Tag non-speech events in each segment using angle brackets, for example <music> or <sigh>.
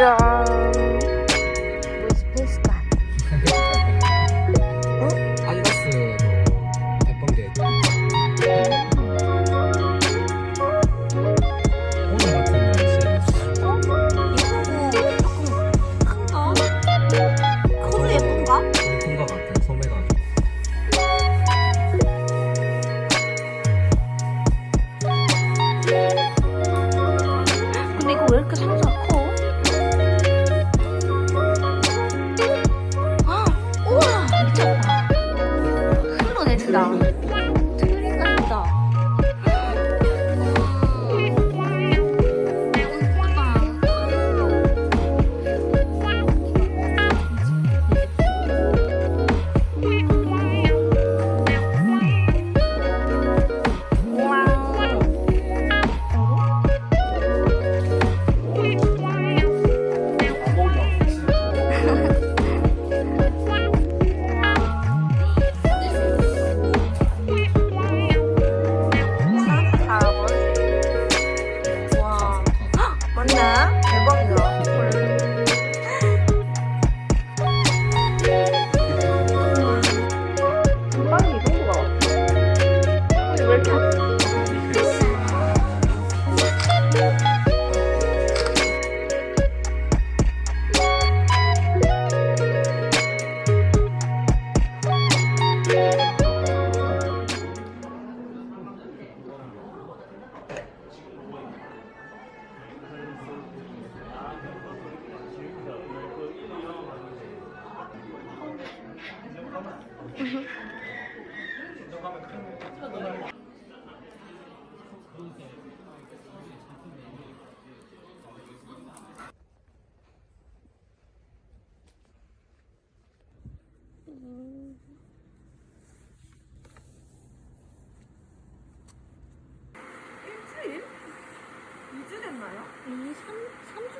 Ciao.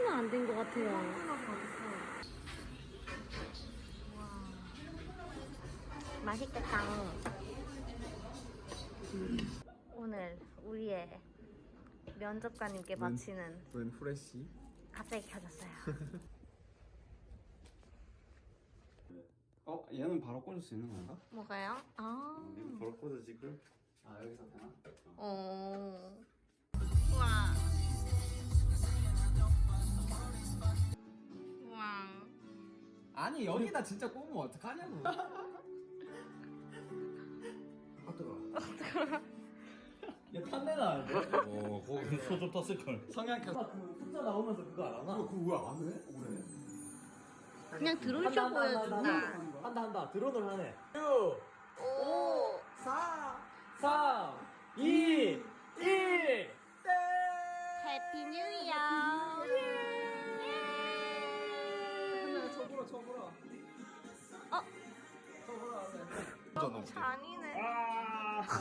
3주는 안된 것 같아요. 맛있겠다. 오늘 우리의 면접관님께 바치는 웬 프레시? 갑자기 켜졌어요. <laughs> 어? 얘는 바로 꽂을 수 있는 건가? 뭐가요? 아, 얘는 바로 꽂아지 그럼? 아 여기서 되나? 어. 우와. 우와. 아니 여기다 진짜 꽂으면 어떡하냐고 <laughs> 아 뜨거워 얘 탄내 나는데? 어, 거기 소좀 탔을 걸. 성향 켰그 숫자 나오면서 그거 안 하나? 그거 왜안 해? 올해? 그냥 드론쇼 보여준다. 한다 한다. 드론을 하네. 6, 오. 4, 3, 2,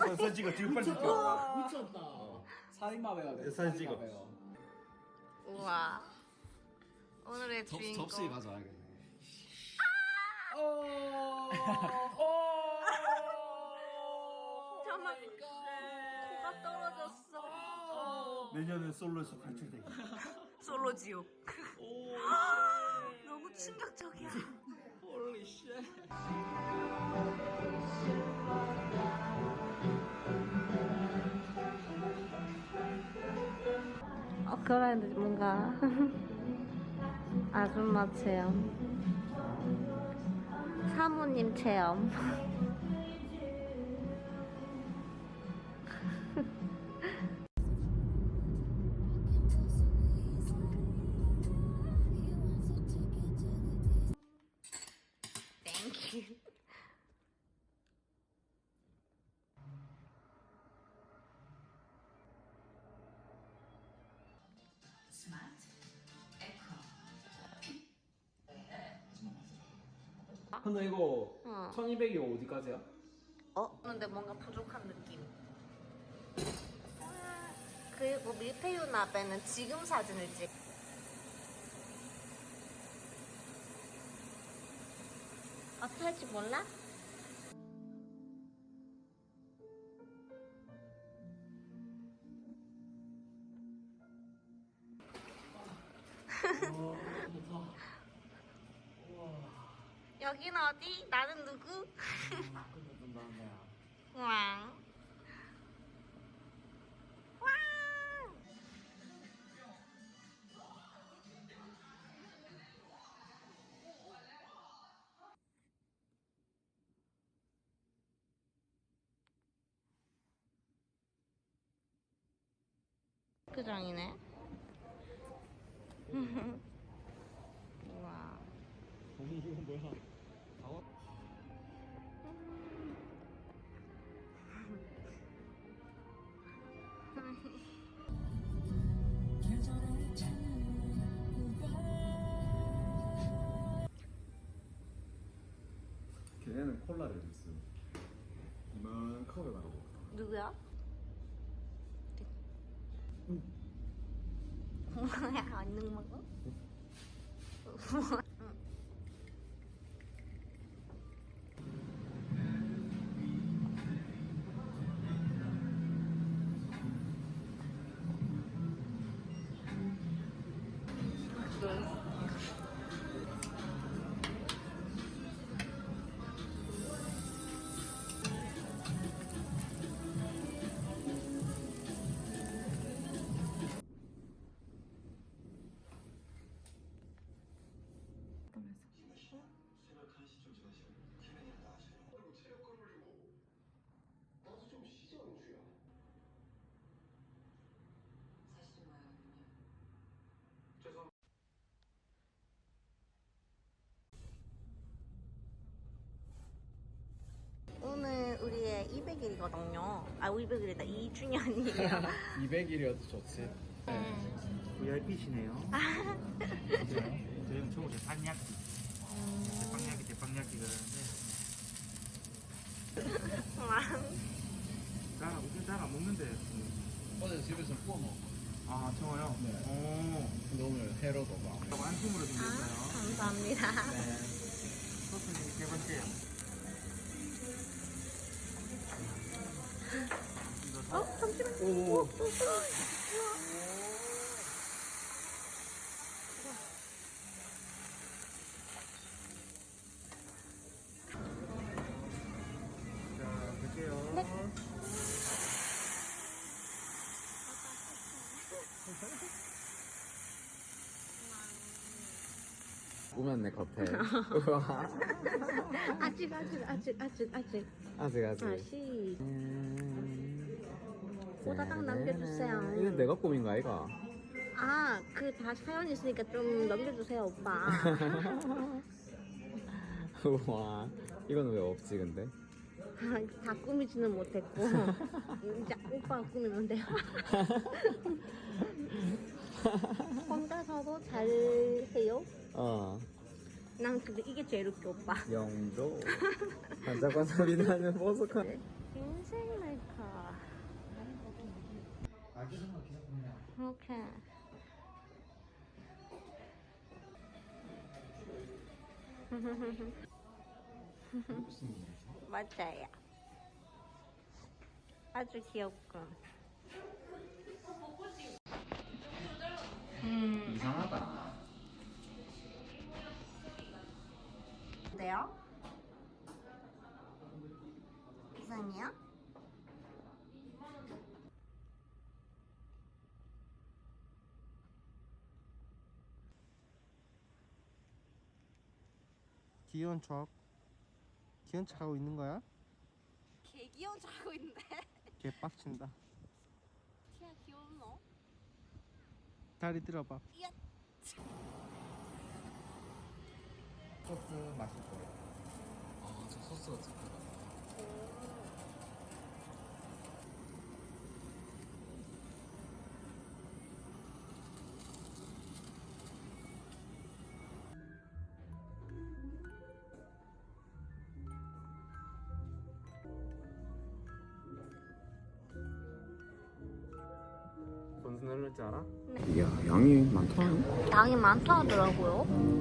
아, 사진 찍어. 뒤로 빨리 찍어. 미쳤다 살인마 배가 돼 사진 찍어. 우와. 오늘의 주인공. 접시 가져와야겠네 잠깐만. 코가 떨어졌어. 내년에 솔로에서 발출되기. 솔로 지옥. <laughs> 너무 충격적이야. 어, 그런데 뭔가 <laughs> 아줌마 체험, 사모님 체험. <laughs> 근데 이거 어. 1200이 어디까지야? 어? 근데 뭔가 부족한 느낌. 그리고 밀푀유 나베는 지금 사진을 찍. 어떻게 할지 몰라? 어디? 나는 누구? 왕. 왕. 그장이네. 와. 아니 <laughs> 이거 뭐야? 콜라를 있어. 이만큼을 말하고. 누구야? 뭐야 <laughs> 안 먹어? 아 200일이다 2주년이에요. 200일이어도 좋지. VIP시네요. 저희는 저거 대빵야끼. 대빵야끼 대빵야끼 그러는데 잘안 잘안 먹는데. 어제 집에서 구워 먹어. 아 정말요? 네. 오. 근데 오늘 회로도 막. 저거 안심으로 생겼어요. 감사합니다. 소스는 세 번째요. 어 잠시만. 오. 꾸몄네 겉에. 우와. <laughs> 아직 아직 아직 아직 아직. 아직 아직. 다시. 음. 오다닥 남겨주세요. 이건 내가 거 아이가? 아, 그 다 사연 있으니까 좀 넘겨주세요, 오빠. <laughs> 우와. 이거는 왜 없지 근데? 아, <laughs> 다 꾸미지는 못했고 <laughs> 이제 오빠가 꾸미면 돼요. 혼자서도 잘 해요. 어. 난 근데 이게 제일 웃겨, 오빠. 영조. 반짝반 소리 나는 보석한. 인생 메이커. 오케이. <laughs> 맞아요. 아주 귀엽고. 음, 이상하다. 어때요? 이상해요? 귀여운 척 귀여운 척 하고 있는 거야? 개 귀여운 줄 알고 있는데. 개 빡친다 티야 귀여운 너? 다리 들어봐 소스 맛있을 거야. 아, 저 소스가 진짜. 번수 누를 줄 알아? 이야, 양이 많다. 양이 많다 하더라고요.